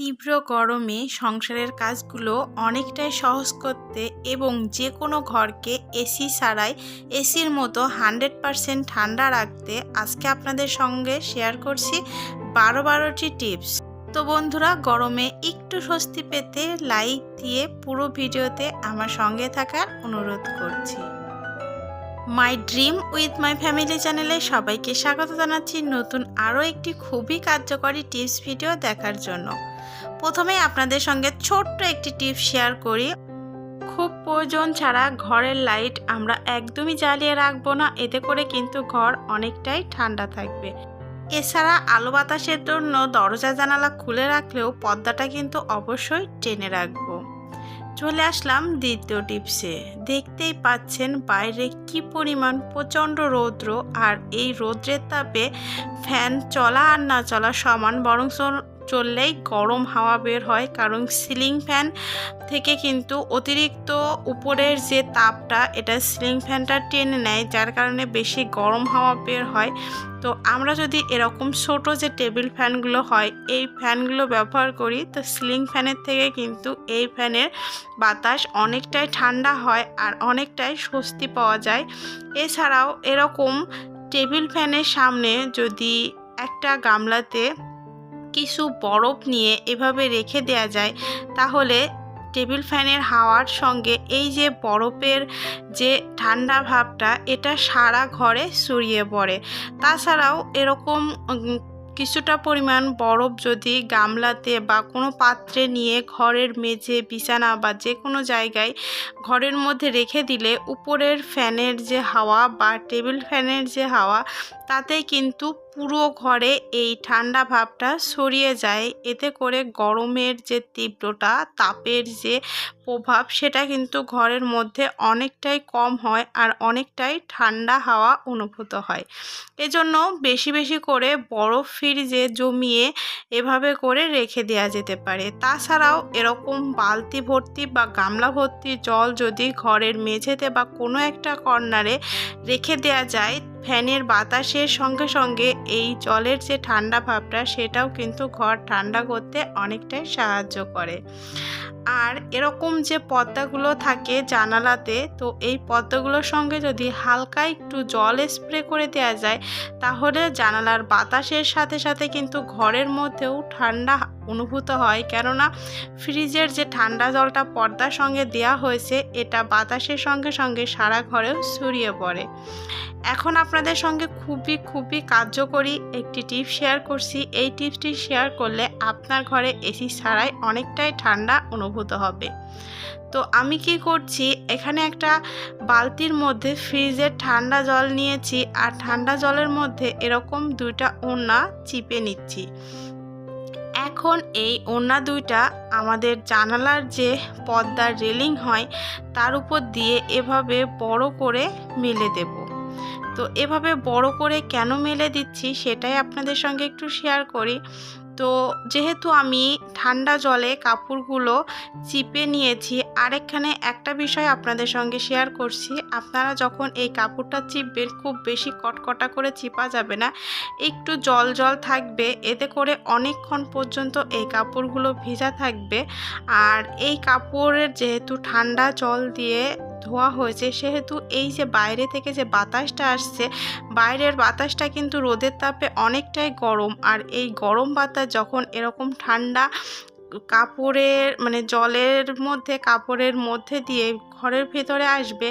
তীব্র গরমে সংসারের কাজগুলো অনেকটাই সহজ করতে এবং যে কোনো ঘরকে এসি ছাড়াই এসির মতো হান্ড্রেড পারসেন্ট ঠান্ডা রাখতে আজকে আপনাদের সঙ্গে শেয়ার করছি বারো বারোটি টিপস তো বন্ধুরা, গরমে একটু স্বস্তি পেতে লাইক দিয়ে পুরো ভিডিওতে আমার সঙ্গে থাকার অনুরোধ করছি। My dream with my family চ্যানেলে সবাইকে স্বাগত জানাচ্ছি নতুন আরও একটি খুবই কার্যকরী টিপস ভিডিও দেখার জন্য। প্রথমে আপনাদের সঙ্গে ছোট্ট একটি টিপ শেয়ার করি। খুব প্রয়োজন ছাড়া ঘরের লাইট আমরা একদমই জ্বালিয়ে রাখব না, এতে করে কিন্তু ঘর অনেকটাই ঠান্ডা থাকবে। এছাড়া আলো বাতাসের জন্য দরজা জানালা খুলে রাখলেও পর্দাটা কিন্তু অবশ্যই টেনে রাখব। চলে আসলাম দ্বিতীয় টিপসে। দেখতেই পাচ্ছেন বাইরে কি পরিমাণ প্রচণ্ড রৌদ্র, আর এই রৌদ্রের তাপে ফ্যান চলা আর না চলা সমান, বরং চললেই গরম হাওয়া বের হয়, কারণ সিলিং ফ্যান থেকে কিন্তু অতিরিক্ত উপরের যে তাপটা, এটা সিলিং ফ্যানটা টেনে নেয়, যার কারণে বেশি গরম হাওয়া বের হয়। তো আমরা যদি এরকম ছোট যে টেবিল ফ্যানগুলো হয়, এই ফ্যানগুলো ব্যবহার করি, তো সিলিং ফ্যানের থেকে কিন্তু এই ফ্যানের বাতাস অনেকটাই ঠান্ডা হয় আর অনেকটাই স্বস্তি পাওয়া যায়। এছাড়াও এরকম টেবিল ফ্যানের সামনে যদি একটা গামলাতে কিছু বরফ নিয়ে এভাবে রেখে দেয়া যায়, তাহলে টেবিল ফ্যানের হাওয়ার সঙ্গে এই যে বরফের যে ঠান্ডা ভাবটা, এটা সারা ঘরে ছড়িয়ে পড়ে। তাছাড়াও এরকম কিছুটা পরিমাণ বরফ যদি গামলাতে বা কোনো পাত্রে নিয়ে ঘরের মেঝে, বিছানা বা যে কোনো জায়গায় ঘরের মধ্যে রেখে দিলে, উপরের ফ্যানের যে হাওয়া বা টেবিল ফ্যানের যে হাওয়া তাতে কিন্তু পুরো ঘরে এই ঠান্ডা ভাবটা সরিয়ে যায়। এতে করে গরমের যে তীব্রতা, তাপের যে প্রভাব, সেটা কিন্তু ঘরের মধ্যে অনেকটাই কম হয় আর অনেকটাই ঠান্ডা হাওয়া অনুভূত হয়। এজন্য বেশি বেশি করে বরফ ফ্রিজে জমিয়ে এভাবে করে রেখে দেওয়া যেতে পারে। তাছাড়াও এরকম বালতি ভর্তি বা গামলা ভর্তি জল যদি ঘরের মেঝেতে বা কোনো একটা কর্নারে রেখে দেওয়া যায় ফ্যানের বাতাসের সঙ্গে সঙ্গে এই জলের যে ঠান্ডা ভাবটা, সেটাও কিন্তু ঘর ঠান্ডা করতে অনেকটাই সাহায্য করে। আর এরকম যে পর্দাগুলো থাকে জানালাতে, তো এই পর্দাগুলোর সঙ্গে যদি হালকা একটু জল স্প্রে করে দেওয়া যায়, তাহলে জানালার বাতাসের সাথে সাথে কিন্তু ঘরের মধ্যেও ঠান্ডা অনুভূত হয়। কেননা ফ্রিজের যে ঠান্ডা জলটা পর্দার সঙ্গে দেয়া হয়েছে, এটা বাতাসের সঙ্গে সঙ্গে সারা ঘরেও ছড়িয়ে পড়ে। এখন আপনাদের সঙ্গে খুবই খুবই কার্যকরী একটি টিপ শেয়ার করছি। এই টিপসটি শেয়ার করলে আপনার ঘরে এসি ছাড়াই অনেকটাই ঠান্ডা অনুভূত হবে। তো আমি কি করছি, এখানে একটা বালতির মধ্যে ফ্রিজের ঠান্ডা জল নিয়েছি। আর ঠান্ডা জলের মধ্যে এরকম দুইটা ওড়না চিপে নিচ্ছি। এখন এই ওড়না দুইটা আমাদের জানালার যে পর্দার রেলিং হয়, তার উপর দিয়ে এভাবে বড় করে মেলে দেব। তো এভাবে বড় করে কেন মেলে দিচ্ছি সেটাই আপনাদের সঙ্গে একটু শেয়ার করি। তো যেহেতু আমি ঠান্ডা জলে কাপড়গুলো চিপে নিয়েছি আর এখানে একটা বিষয় আপনাদের সঙ্গে শেয়ার করছি। আপনারা যখন এই কাপড়টা চিপবেন, খুব বেশি কটকটা করে চিপা যাবে না। একটু জল জল থাকবে, এতে করে অনেকক্ষণ পর্যন্ত এই কাপড়গুলো ভিজা থাকবে। আর এই কাপড়ের যেহেতু ঠান্ডা জল দিয়ে ধোয়া হয়েছে। সেহেতু এই যে বাইরে থেকে যে বাতাসটা আসছে, বাইরের বাতাসটা কিন্তু রোদের তাপে অনেকটাই গরম। আর এই গরম বাতাস যখন এরকম ঠান্ডা কাপড়ের মানে জলের মধ্যে, কাপড়ের মধ্যে দিয়ে ঘরের ভেতরে আসবে,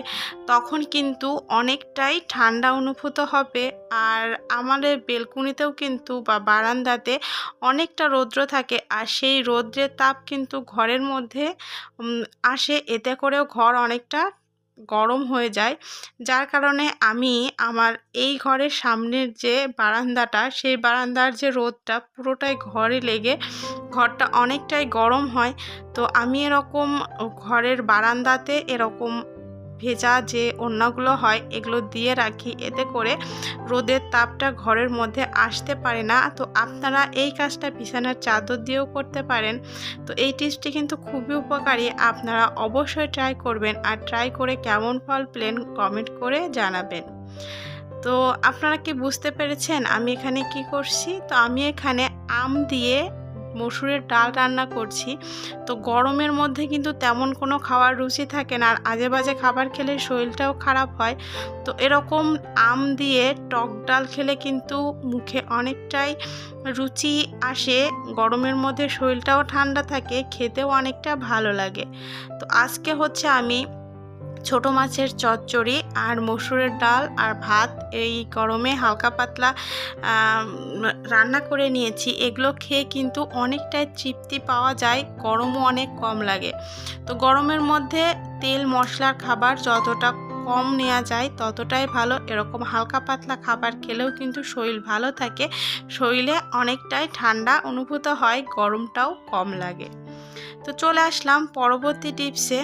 তখন কিন্তু অনেকটাই ঠান্ডা অনুভূত হবে। আর আমাদের বেলকুনিতেও কিন্তু বা বারান্দাতে অনেকটা রৌদ্র থাকে। আর সেই রৌদ্রের তাপ কিন্তু ঘরের মধ্যে আসে। এতে করেও ঘর অনেকটা গরম হয়ে যায়। যার কারণে আমি আমার এই ঘরের সামনের যে বারান্দাটা, সেই বারান্দার যে রোদটা পুরোটাই ঘরে লেগে ঘরটা অনেকটাই গরম হয়। তো আমি এরকম ঘরের বারান্দাতে এরকম ভেজা যে ওড়নাগুলো হয়, এগুলো দিয়ে রাখি। এতে করে রোদের তাপটা ঘরের মধ্যে আসতে পারে না। তো আপনারা এই কাজটা বিছানার চাদর দিয়েও করতে পারেন। তো এই টিপসটি কিন্তু খুবই উপকারী। আপনারা অবশ্যই ট্রাই করবেন আর ট্রাই করে কেমন ফল প্লেন কমেন্ট করে জানাবেন। তো আপনারা কি বুঝতে পেরেছেন আমি এখানে কি করছি? তো আমি এখানে আম দিয়ে মসুরের ডাল রান্না করছি। তো গরমের মধ্যে কিন্তু তেমন কোনো খাওয়ার রুচি থাকে না। আর আজে বাজে খাবার খেলে শরীরটাও খারাপ হয়। তো এরকম আম দিয়ে টক ডাল খেলে কিন্তু মুখে অনেকটাই রুচি আসে। গরমের মধ্যে শরীরটাও ঠান্ডা থাকে, খেতেও অনেকটা ভালো লাগে। তো আজকে হচ্ছে আমি ছোট মাছের চচ্চড়ি আর মসুরের ডাল আর ভাত। এই গরমে হালকা পাতলা রান্না করে নিয়েছি। এগুলো খেয়ে কিন্তু অনেকটাই তৃপ্তি পাওয়া যায়। গরমও অনেক কম লাগে। তো গরমের মধ্যে তেল মশলার খাবার যতটা কম নেওয়া যায়, ততটাই ভালো। এরকম হালকা পাতলা খাবার খেলেও কিন্তু শরীর ভালো থাকে। শরীরে অনেকটাই ঠান্ডা অনুভূত হয়, গরমটাও কম লাগে। তো চলে আসলাম পরবর্তী টিপসে।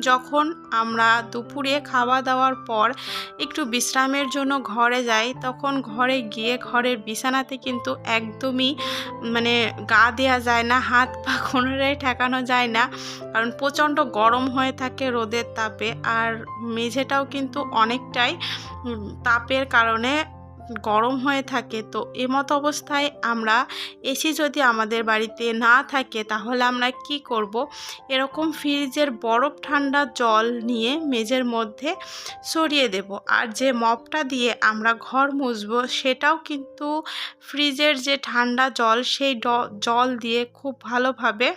যখন আমরা দুপুরে খাওয়া দাওয়ার পর একটু বিশ্রামের জন্য ঘরে যাই, তখন ঘরে গিয়ে ঘরের বিছানাতে কিন্তু একদমই মানে গা দেওয়া যায় না, হাত পা কোনোটাই ঠেকানো যায় না। কারণ প্রচণ্ড গরম হয়ে থাকে রোদের তাপে, আর মেঝেটাও কিন্তু অনেকটাই তাপের কারণে গরম হয়ে থাকে, তো এমতো অবস্থায় আমরা এসি যদি আমাদের বাড়িতে না থাকে, তাহলে আমরা কি করব? এরকম ফ্রিজের বরফ ঠান্ডা জল নিয়ে মেঝের মধ্যে সরিয়ে দেব। আর যে মপটা দিয়ে আমরা ঘর মুছবো, সেটাও কিন্তু ফ্রিজের যে ঠান্ডা জল, সেই জল দিয়ে খুব ভালোভাবে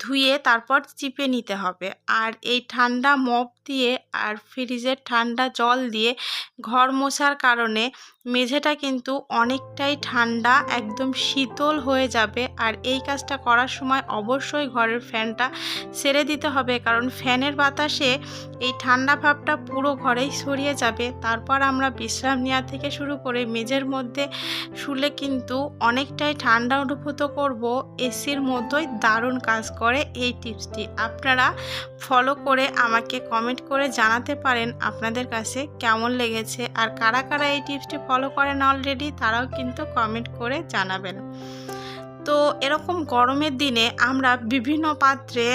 ধুয়ে তারপর চিপে নিতে হবে। আর এই ঠান্ডা মপ দিয়ে আর ফ্রিজের ঠান্ডা জল দিয়ে ঘর মোছার কারণে মেঝেটা কিন্তু অনেকটাই ঠান্ডা, একদম শীতল হয়ে যাবে। আর এই কাজটা করার সময় অবশ্যই ঘরের ফ্যানটা সেরে দিতে হবে, কারণ ফ্যানের বাতাসে এই ঠান্ডা ভাবটা পুরো ঘরেই ছড়িয়ে যাবে। তারপর আমরা বিশ্রাম নেওয়া থেকে শুরু করে মেঝের মধ্যে শুলে কিন্তু অনেকটাই ঠান্ডা অনুভূত করব। এসির মতোই দারুণ কাজ করে এই টিপসটি। আপনারা ফলো করে আমাকে কমেন্ট করে জানাতে পারেন আপনাদের কাছে কেমন লেগেছে, আর কারা কারা এই টিপসটি ফলো করেন অলরেডি তারাও কিন্তু কমেন্ট করে জানাবেন। তো এরকম গরমের দিনে আমরা বিভিন্ন পাত্রে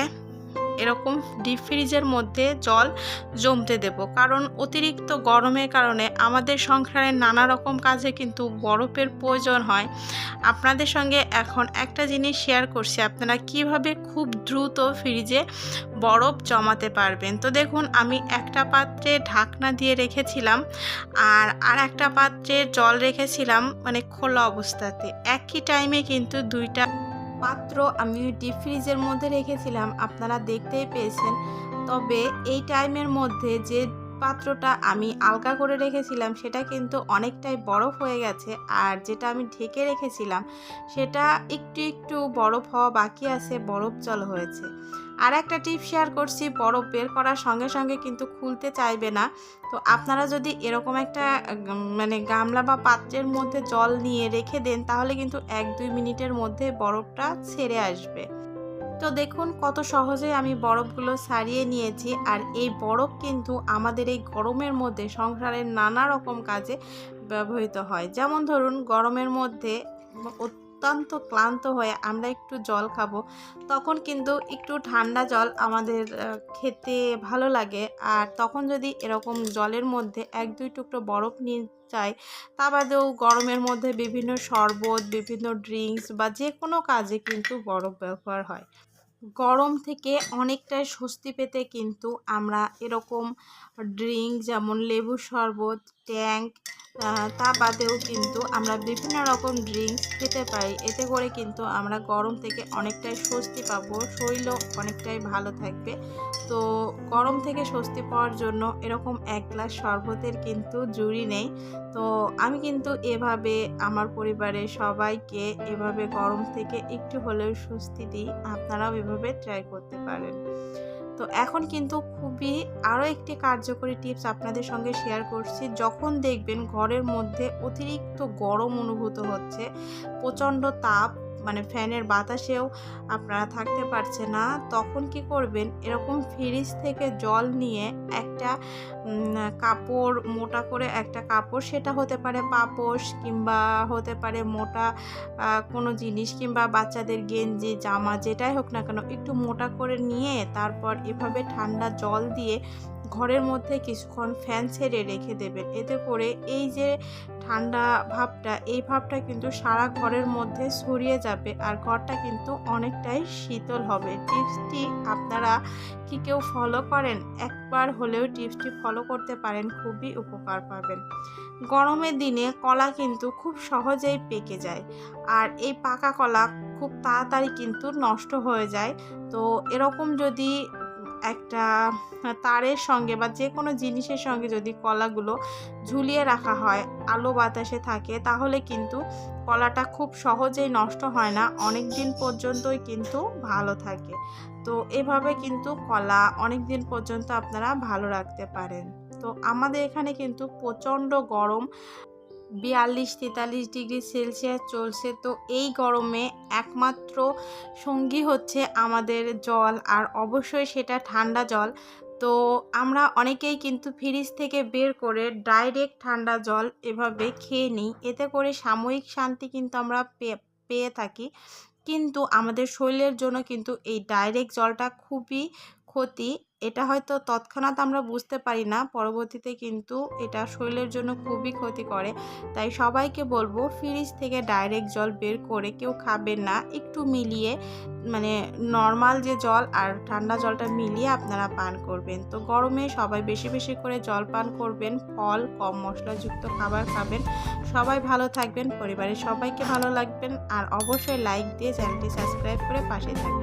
এরকম ডিপ ফ্রিজের মধ্যে জল জমতে দেব। কারণ অতিরিক্ত গরমের কারণে আমাদের সংসারের নানা রকম কাজে কিন্তু বরফের প্রয়োজন হয়। আপনাদের সঙ্গে এখন একটা জিনিস শেয়ার করছি, আপনারা কীভাবে খুব দ্রুত ফ্রিজে বরফ জমাতে পারবেন? তো দেখুন, আমি একটা পাত্রে ঢাকনা দিয়ে রেখেছিলাম আর আর একটা পাত্রে জল রেখেছিলাম মানে খোলা অবস্থাতে। একই টাইমে কিন্তু দুইটা পাত্র আমি ডিপ ফ্রিজের মধ্যে রেখেছিলাম আপনারা দেখতেই পেয়েছেন। তবে এই টাইমের মধ্যে যে পাত্রটা আমি আলগা করে রেখেছিলাম, সেটা কিন্তু অনেকটাই বরফ হয়ে গেছে। আর যেটা আমি ঢেকে রেখেছিলাম, সেটা একটু একটু বরফ হওয়া বাকি আছে, বরফ জল হয়েছে। আর একটা টিপ শেয়ার করছি, বরফ বের করার সঙ্গে সঙ্গে কিন্তু খুলতে চাইবে না। তো আপনারা যদি এরকম একটা মানে গামলা বা পাত্রের মধ্যে জল নিয়ে রেখে দেন, তাহলে কিন্তু এক দুই মিনিটের মধ্যে বরফটা ছেড়ে আসবে। তো দেখুন কত সহজে আমি বরফগুলো সারিয়ে নিয়েছি। আর এই বরফ কিন্তু আমাদের এই গরমের মধ্যে সংসারের নানা রকম কাজে ব্যবহৃত হয়। যেমন ধরুন, গরমের মধ্যে অত্যন্ত ক্লান্ত হয়ে আমরা একটু জল খাব, তখন কিন্তু একটু ঠান্ডা জল আমাদের খেতে ভালো লাগে। আর তখন যদি এরকম জলের মধ্যে এক দুই টুকরো বরফ নিয়ে যায় তা বাদেও গরমের মধ্যে বিভিন্ন শরবত, বিভিন্ন ড্রিঙ্কস বা যে কোনো কাজে কিন্তু বরফ ব্যবহার হয়। গরম থেকে অনেকটাই স্বস্তি পেতে কিন্তু আমরা এরকম ড্রিঙ্ক যেমন লেবু শরবত ট্যাঙ্ক তা বাদেও কিন্তু আমরা বিভিন্ন রকম ড্রিঙ্কস খেতে পারি। এতে করে কিন্তু আমরা গরম থেকে অনেকটাই স্বস্তি পাবো, শরীরও অনেকটাই ভালো থাকবে। তো গরম থেকে স্বস্তি পাওয়ার জন্য এরকম এক গ্লাস শরবতের কিন্তু জুড়ি নেই। তো আমি কিন্তু এভাবে আমার পরিবারের সবাইকে এভাবে গরম থেকে একটু হলেও স্বস্তি দিই। আপনারাও এভাবে ট্রাই করতে পারেন। তো এখন কিন্তু খুবই আরও একটি কার্যকরী টিপস আপনাদের সঙ্গে শেয়ার করছি। যখন দেখবেন ঘরের মধ্যে অতিরিক্ত গরম অনুভূত হচ্ছে, প্রচণ্ড তাপ মানে ফ্যানের বাতাসেও আপনারা থাকতে পারছে না, তখন কি করবেন? এরকম ফ্রিজ থেকে জল নিয়ে একটা কাপড়, মোটা করে একটা কাপড়, সেটা হতে পারে পাপোশ কিংবা হতে পারে মোটা কোনো জিনিস কিংবা বাচ্চাদের গেঞ্জি, জামা, যেটাই হোক না কেন, একটু মোটা করে নিয়ে তারপর এভাবে ঠান্ডা জল দিয়ে ঘরের মধ্যে কিছুক্ষণ ফ্যান ছেড়ে রেখে দেবেন। এতে করে এই যে ঠান্ডা ভাবটা, এই ভাবটা কিন্তু সারা ঘরের মধ্যে ছড়িয়ে যাবে আর ঘরটা কিন্তু অনেকটাই শীতল হবে। টিপসটি আপনারা কি কেউ ফলো করেন? একবার হলেও টিপসটি ফলো করতে পারেন, খুবই উপকার পাবেন। গরমের দিনে কলা কিন্তু খুব সহজেই পেকে যায় আর এই পাকা কলা খুব তাড়াতাড়ি কিন্তু নষ্ট হয়ে যায়। তো এরকম যদি একটা তারের সঙ্গে বা যে কোনো জিনিসের সঙ্গে যদি কলাগুলো ঝুলিয়ে রাখা হয়, আলো বাতাসে থাকে, তাহলে কিন্তু কলাটা খুব সহজেই নষ্ট হয় না অনেক দিন পর্যন্তই কিন্তু ভালো থাকে। তো এভাবে কিন্তু কলা অনেক দিন পর্যন্ত আপনারা ভালো রাখতে পারেন। তো আমাদের এখানে কিন্তু প্রচণ্ড গরম বিয়াল্লিশ তেতাল্লিশ ডিগ্রি সেলসিয়াস চলছে। তো এই গরমে একমাত্র সঙ্গী হচ্ছে আমাদের জল আর অবশ্যই সেটা ঠান্ডা জল। তো আমরা অনেকেই কিন্তু ফ্রিজ থেকে বের করে ডাইরেক্ট ঠান্ডা জল এভাবে খেয়ে নিই। এতে করে সাময়িক শান্তি কিন্তু আমরা পেয়ে থাকি। কিন্তু আমাদের শরীরের জন্য কিন্তু এই ডাইরেক্ট জলটা খুবই ক্ষতি। এটা হয়তো তৎক্ষণাৎ আমরা বুঝতে পারি না, পরবর্তীতে কিন্তু এটা শরীরের জন্য খুবই ক্ষতি করে তাই সবাইকে বলব ফ্রিজ থেকে ডাইরেক্ট জল বের করে কেউ খাবেন না। একটু মিলিয়ে মানে নর্মাল যে জল আর ঠান্ডা জলটা মিলিয়ে আপনারা পান করবেন। তো গরমে সবাই বেশি বেশি করে জল পান করবেন, ফল, কম মশলাযুক্ত খাবার খাবেন। সবাই ভালো থাকবেন, পরিবারের সবাইকে ভালো লাগবেন। আর অবশ্যই লাইক দিয়ে চ্যানেলটি সাবস্ক্রাইব করে পাশে থাকবেন।